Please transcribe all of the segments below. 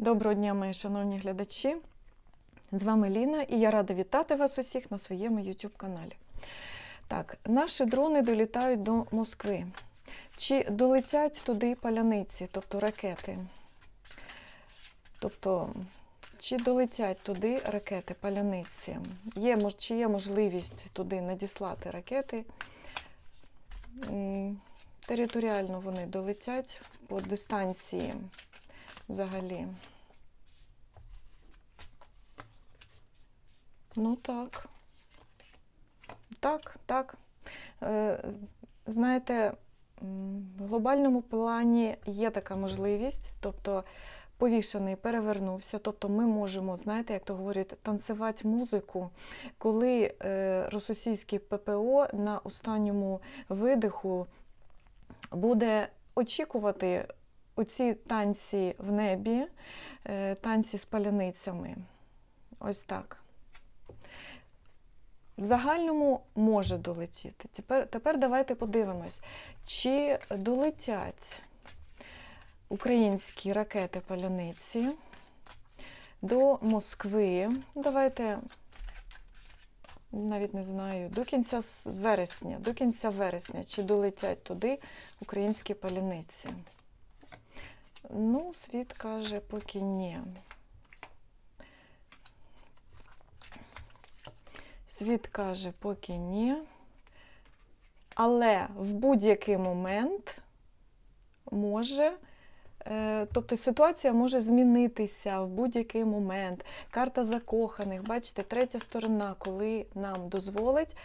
Доброго дня, мої шановні глядачі. З вами Ліна і я рада вітати вас усіх на своєму YouTube каналі. Так, наші дрони долітають до Москви. Чи долетять туди паляниці, тобто ракети? Тобто, чи долетять туди ракети, паляниці? Є, чи є можливість туди надіслати ракети? Територіально вони долетять по дистанції взагалі. Ну так. Так, так. Е, знаєте, в глобальному плані є така можливість, тобто повішений перевернувся, тобто ми можемо, знаєте, як то говорять, танцювати музику, коли е, російський ППО на останньому видиху буде очікувати оці танці в небі, е, танці з паляницями. Ось так. В загальному може долетіти. Тепер, тепер давайте подивимось, чи долетять українські ракети паляниці до Москви. Давайте навіть не знаю, до кінця вересня, до кінця вересня, чи долетять туди українські паляниці. Ну, світ каже, поки ні. Світ каже, поки ні. Але в будь-який момент може, тобто ситуація може змінитися в будь-який момент. Карта закоханих, бачите, третя сторона, коли нам дозволить.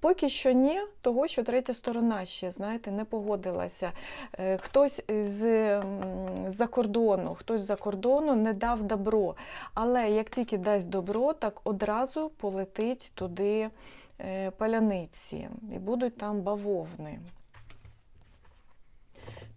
Поки що ні, того, що третя сторона ще, знаєте, не погодилася. Е, Хтось з-за кордону, хтось з-за кордону не дав добро. Але як тільки дасть добро, так одразу полетить туди е, паляниці і будуть там бавовни.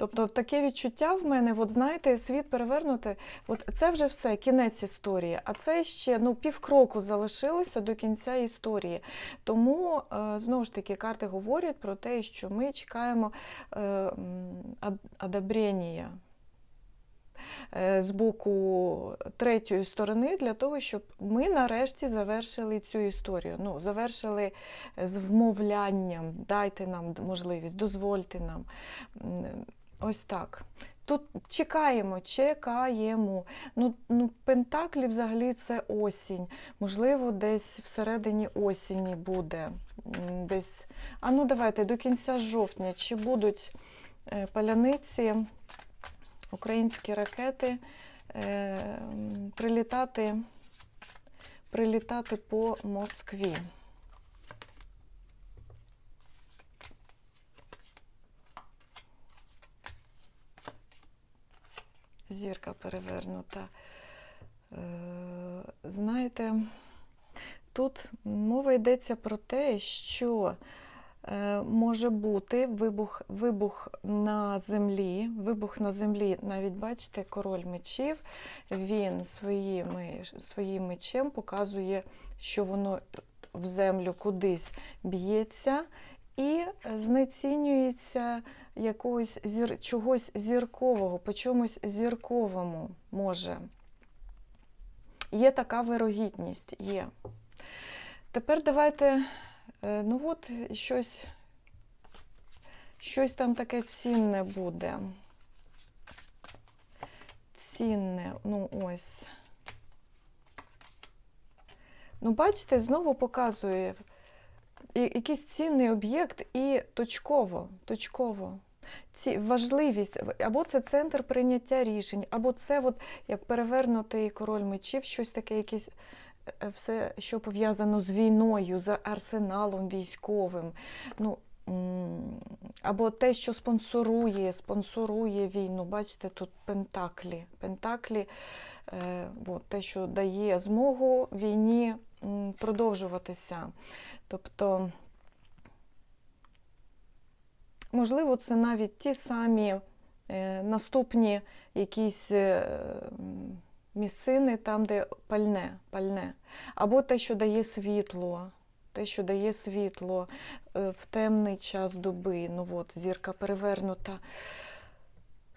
Тобто таке відчуття в мене, от знаєте, світ перевернути, от це вже все, кінець історії, а це ще ну, півкроку залишилося до кінця історії. Тому, е, знову ж таки, карти говорять про те, що ми чекаємо е, м, ад- одобрення е, з боку третьої сторони для того, щоб ми нарешті завершили цю історію. Ну, завершили з вмовлянням, дайте нам можливість, дозвольте нам. Ось так. Тут чекаємо, чекаємо. Ну, ну, Пентаклі взагалі це осінь. Можливо, десь всередині осені буде. Десь. А ну давайте до кінця жовтня. Чи будуть е, паляниці, українські ракети е, прилітати, прилітати по Москві? Зірка перевернута. Е, Знаєте, тут мова йдеться про те, що е, може бути вибух, вибух на землі. Вибух на землі, навіть бачите, король мечів, він своїми, своїм мечем показує, що воно в землю кудись б'ється і знецінюється якогось зір, чогось зіркового, по чомусь зірковому може. Є така вирогідність, є. Тепер давайте, е, ну от щось, щось там таке цінне буде. Цінне, ну ось. Ну, бачите, знову показує якийсь цінний об'єкт і точково, точково. Ці, важливість, або це центр прийняття рішень, або це, от, як перевернутий король мечів, щось таке, якесь е, все, що пов'язано з війною, з арсеналом військовим. Ну, або те, що спонсорує, спонсорує війну. Бачите, тут пентаклі. Пентаклі е, от, те, що дає змогу війні продовжуватися. Тобто, можливо, це навіть ті самі е, наступні якісь е, місцини, там, де пальне, пальне. Або те, що дає світло. Те, що дає світло е, в темний час доби. Ну от, зірка перевернута.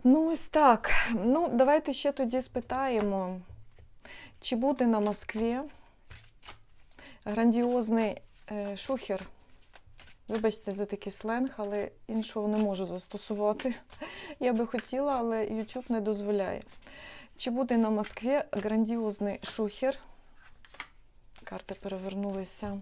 Ну, ось так. Ну, давайте ще тоді спитаємо, чи буде на Москві грандіозний шухер. Вибачте за такий сленг, але іншого не можу застосувати. Я би хотіла, але YouTube не дозволяє. Чи буде на Москві грандіозний шухер? Карти перевернулися.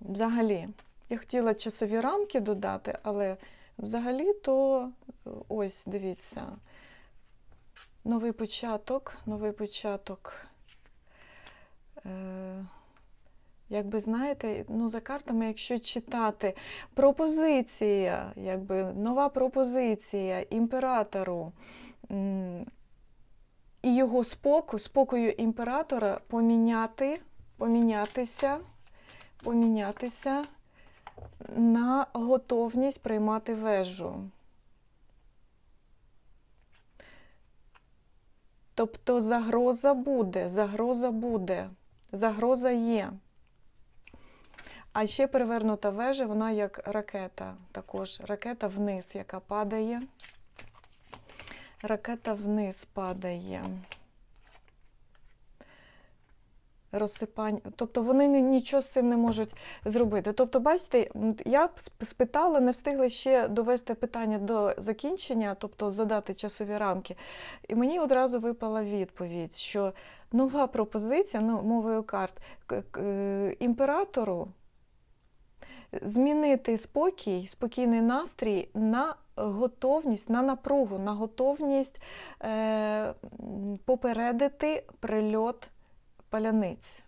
Взагалі, я хотіла часові рамки додати, але взагалі то е, ось дивіться. Новий початок, новий початок. Е, Якби знаєте, ну за картами, якщо читати, пропозиція, якби нова пропозиція імператору і його споку, спокою імператора поміняти, помінятися, помінятися на готовність приймати вежу. Тобто загроза буде, загроза буде, загроза є. А ще перевернута вежа, вона як ракета, також ракета вниз, яка падає. Ракета вниз падає. Розсипання. Тобто вони нічого з цим не можуть зробити. Тобто, бачите, я спитала, не встигла ще довести питання до закінчення, тобто задати часові рамки. І мені одразу випала відповідь, що нова пропозиція, ну, мовою карт, е, імператору змінити спокій, спокійний настрій на готовність, на напругу, на готовність е, попередити прильот паляниць.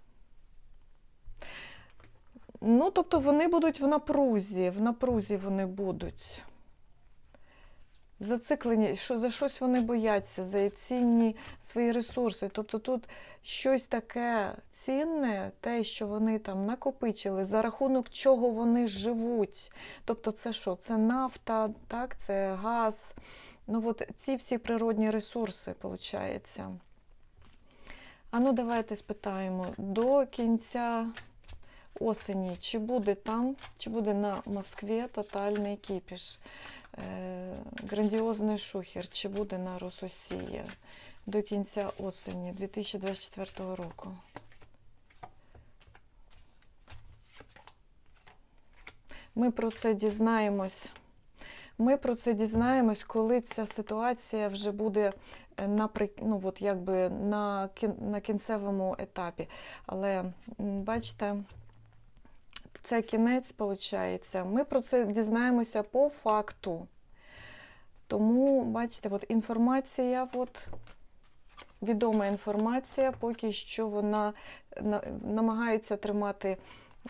Ну, тобто вони будуть в напрузі, в напрузі вони будуть. Зациклені, що за щось вони бояться, за цінні свої ресурси. Тобто тут щось таке цінне, те, що вони там накопичили, за рахунок чого вони живуть. Тобто, це що? Це нафта, так, це газ. Ну, от ці всі природні ресурси, виходить. А ну, давайте спитаємо до кінця осені, чи буде там, чи буде на Москві тотальний кіпіш, грандіозний шухер, чи буде на Рососії до кінця осені 2024 року. Ми про це дізнаємось. Ми про це дізнаємось, коли ця ситуація вже буде е, ну, от якби на, кін... на кінцевому етапі. Але бачите, це кінець, виходить. Ми про це дізнаємося по факту. Тому, бачите, от інформація, от, відома інформація, поки що вона на- намагаються тримати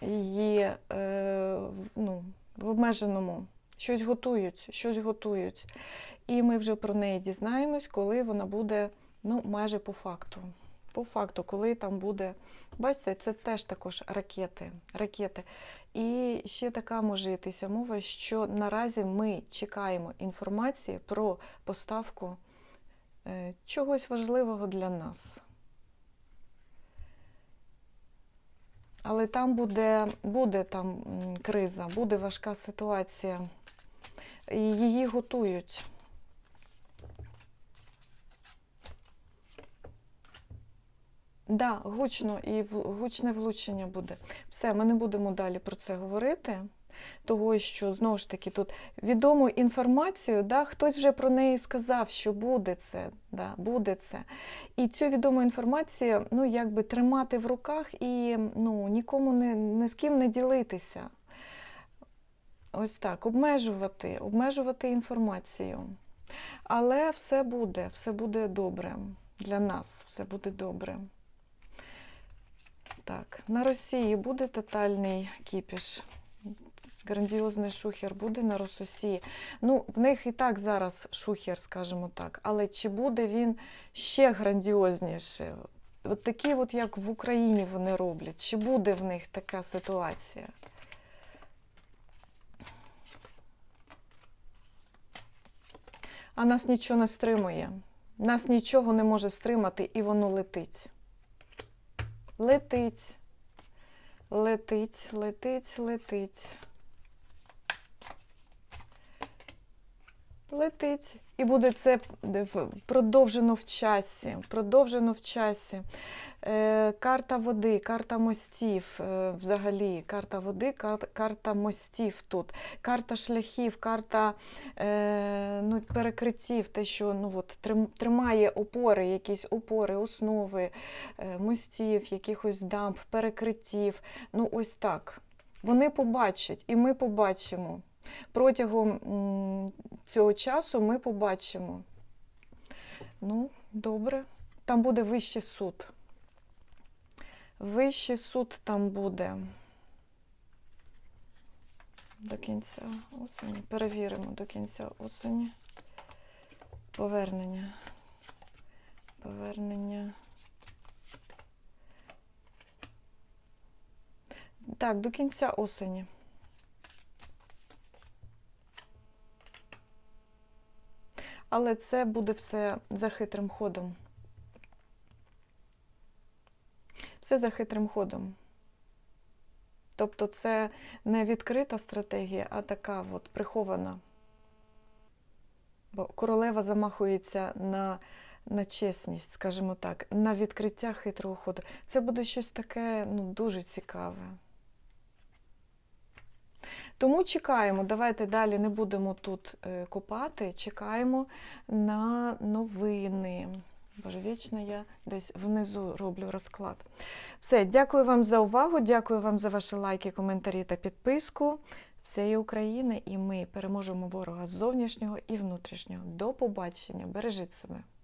її е, ну, в обмеженому. Щось готують, щось готують. І ми вже про неї дізнаємось, коли вона буде ну, майже по факту. По факту, коли там буде. Бачите, це теж також ракети. ракети. І ще така може йтися мова, що наразі ми чекаємо інформації про поставку е, чогось важливого для нас. Але там буде, буде там криза, буде важка ситуація. Її готують. Да, гучно і гучне влучення буде. Все, ми не будемо далі про це говорити, того що знову ж таки тут відому інформацію, да, хтось вже про неї сказав, що буде це, да, буде це. І цю відому інформацію, ну, якби тримати в руках і ну, нікому не, ні з ким не ділитися. Ось так, обмежувати, обмежувати інформацію. Але все буде, все буде добре. Для нас все буде добре. Так, на Росії буде тотальний кіпіш. Грандіозний шухер буде на Рососії. Ну, в них і так зараз шухер, скажімо так. Але чи буде він ще грандіозніше? От такі, от як в Україні вони роблять, чи буде в них така ситуація? А нас нічого не стримує. Нас нічого не може стримати, і воно летить. Летить. Летить, летить, летить. Летить. І буде це продовжено в часі. Продовжено в часі. Е, карта води, карта мостів, е, взагалі, карта води, карта, карта мостів тут, карта шляхів, карта е, ну, перекриттів, те, що ну, от, тримає опори, якісь опори, основи мостів, якихось дамб, перекриттів. Ну, ось так. Вони побачать, і ми побачимо. Протягом цього часу ми побачимо. Ну, добре. Там буде вищий суд. Вищий суд там буде. До кінця осені. Перевіримо до кінця осені. Повернення. Повернення. Так, до кінця осені. Але це буде все за хитрим ходом. Все за хитрим ходом. Тобто це не відкрита стратегія, а така от прихована. Бо королева замахується на, на чесність, скажімо так, на відкриття хитрого ходу. Це буде щось таке ну, дуже цікаве. Тому чекаємо, давайте далі не будемо тут е, копати, чекаємо на новини. Боже, вічно я десь внизу роблю розклад. Все, дякую вам за увагу, дякую вам за ваші лайки, коментарі та підписку. Всієї України, і ми переможемо ворога зовнішнього і внутрішнього. До побачення! Бережіть себе!